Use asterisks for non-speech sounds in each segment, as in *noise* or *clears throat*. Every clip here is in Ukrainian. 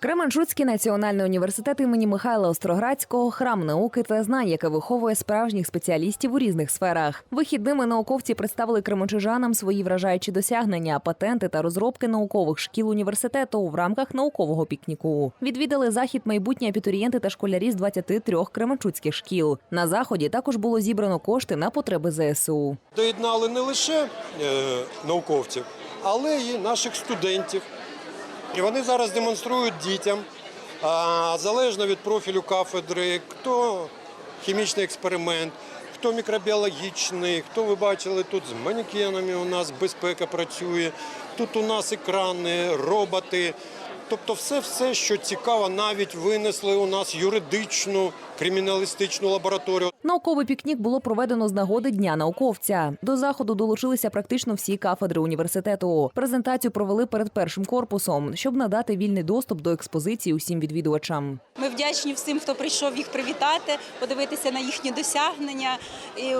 Кременчуцький національний університет імені Михайла Остроградського храм науки та знань, яке виховує справжніх спеціалістів у різних сферах. Вихідними науковці представили кременчужанам свої вражаючі досягнення, патенти та розробки наукових шкіл університету в рамках наукового пікніку. Відвідали захід майбутні абітурієнти та школярі з 23 кременчуцьких шкіл. На заході також було зібрано кошти на потреби ЗСУ. доєднали не лише е, науковців, але й наших студентів. І вони зараз демонструють дітям, залежно від профілю кафедри, хто хімічний експеримент, хто мікробіологічний, хто ви бачили тут з манекенами у нас безпека працює, тут у нас екрани, роботи. Тобто все, все, що цікаво, навіть винесли у нас юридичну криміналістичну лабораторію. Науковий пікнік було проведено з нагоди Дня науковця. До заходу долучилися практично всі кафедри університету. Презентацію провели перед першим корпусом, щоб надати вільний доступ до експозиції усім відвідувачам. Ми вдячні всім, хто прийшов їх привітати, подивитися на їхні досягнення. І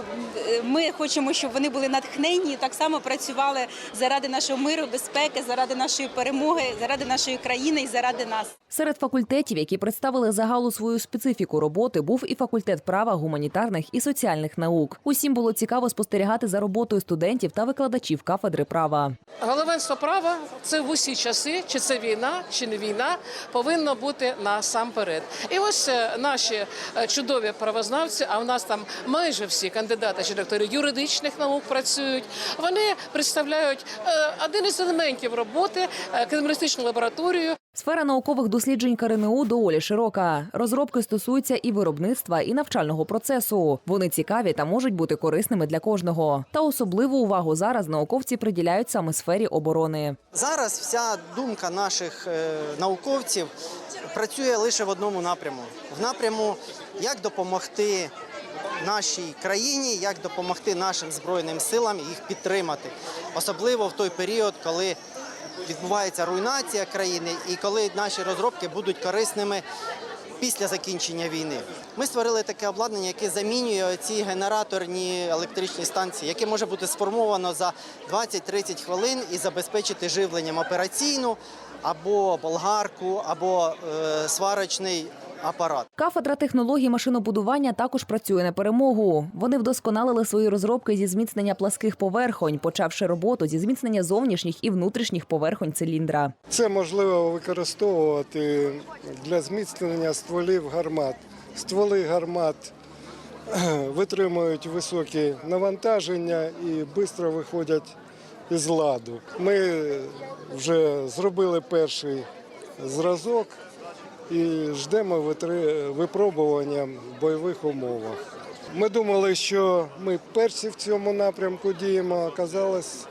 ми хочемо, щоб вони були натхненні і так само працювали заради нашого миру, безпеки, заради нашої перемоги, заради нашої країни і заради нас. Серед факультетів, які представили загалу свою специфіку роботи, був і факультет права, гуманітарних і соціальних наук. Усім було цікаво спостерігати за роботою студентів та викладачів кафедри права. Головенство права це в усі часи, чи це війна, чи не війна, повинно бути насамперед. І ось е, наші е, чудові правознавці, а в нас там майже всі кандидати чи доктори юридичних наук працюють. Вони представляють е, один із елементів роботи криміналістичну лабораторію. Сфера наукових досліджень КРНУ доволі широка. Розробки стосуються і виробництва, і навчального процесу. Вони цікаві та можуть бути корисними для кожного. Та особливу увагу зараз науковці приділяють саме сфері оборони. Зараз вся думка наших е, науковців працює лише в одному напряму: в напряму, як допомогти нашій країні, як допомогти нашим збройним силам їх підтримати, особливо в той період, коли відбувається руйнація країни і коли наші розробки будуть корисними. Після закінчення війни ми створили таке обладнання, яке замінює ці генераторні електричні станції, яке може бути сформовано за 20-30 хвилин і забезпечити живленням операційну або болгарку, або е, сварочний апарат. Кафедра технологій машинобудування також працює на перемогу. Вони вдосконалили свої розробки зі зміцнення пласких поверхонь, почавши роботу зі зміцнення зовнішніх і внутрішніх поверхонь циліндра. Це можливо використовувати для зміцнення стволів гармат. Стволи гармат *clears throat* витримують високі навантаження і швидко виходять із ладу. Ми вже зробили перший зразок і ждемо випробування в бойових умовах. Ми думали, що ми перші в цьому напрямку діємо, а оказалось,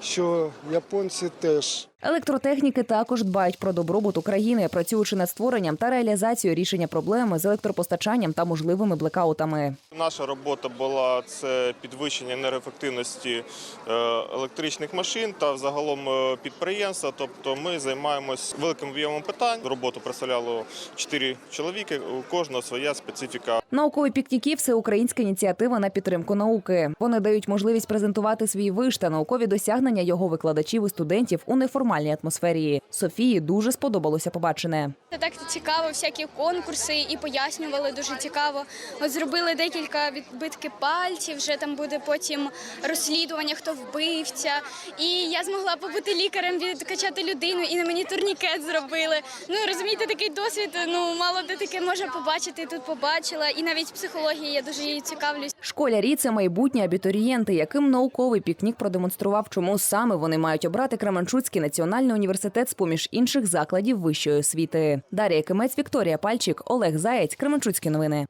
що японці теж. Електротехніки також дбають про добробут України, працюючи над створенням та реалізацією рішення проблеми з електропостачанням та можливими блекаутами. Наша робота була це підвищення енергоефективності е, електричних машин та взагалом е, підприємства. Тобто ми займаємось великим об'ємом питань. Роботу представляло чотири чоловіки. У кожного своя специфіка. Наукові пікніки всеукраїнська ініціатива на підтримку науки. Вони дають можливість презентувати свій виш та наукові досягнення його викладачів і студентів у неформальній атмосфері. Софії дуже сподобалося побачене. Це так цікаво, всякі конкурси і пояснювали дуже цікаво. От зробили декілька відбитки пальців. Вже там буде потім розслідування, хто вбивця. І я змогла побути лікарем, відкачати людину, і на мені турнікет зробили. Ну розумієте, такий досвід. Ну мало де таке може побачити. Тут побачила, і навіть психологія я дуже її цікавлюсь. Школярі це майбутні абітурієнти, яким науковий пікнік продемонстрував, чому саме вони мають обрати Кременчуцький національний університет з поміж інших закладів вищої освіти. Дар'я Кимець, Вікторія Пальчик, Олег Заєць, Кременчуцькі новини.